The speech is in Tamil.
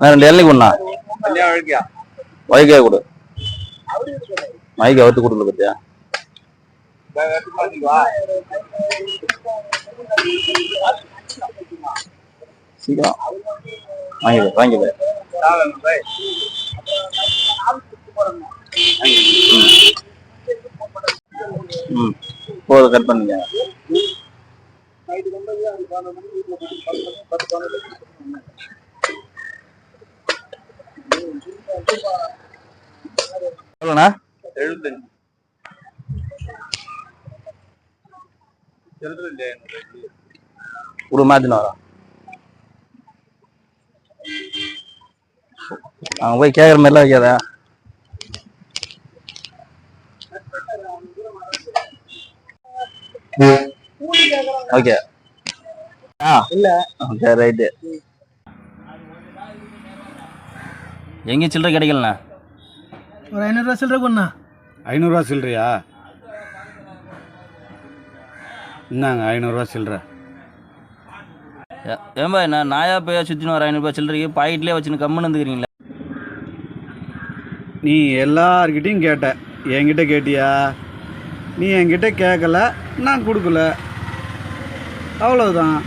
ரெண்டு இளநீ கொண்டா வைக்காய் கொடு. மைக்கை அவுத்து கொடுக்கல பத்தியா? சீக்கிரம். வாங்கி வாங்கி ம். போதும் கட் பண்ணுங்க எவ்வளோண்ணா எழுபத்தஞ்சு ஒரு வரோம் அவங்க போய் கேட்குற மாதிரிலாம் வைக்காத. ஓகே ஆ. இல்ல. ஓகே ரைட்டு எங்கே சில்லறை கிடைக்கலண்ணா ஒரு ஐநூறுரூவா சில்லறை கொண்ணா ஐநூறுரூவா சில்லறையா? இந்தாங்க ஐநூறுரூவா சில்லறை. ஏன்பா நான் நாயா போய் சுற்றினு வர ஐநூறுபா சில்லறைக்கு பாக்கெட்லேயே வச்சுன்னு கம்முன்னு இருந்துக்கிறீங்களா? நீ எல்லார்கிட்டையும் கேட்ட. என்கிட்ட கேட்டியா? நீ என்கிட்ட கேட்கல நான் கொடுக்கல. அவ்வளவுதான்.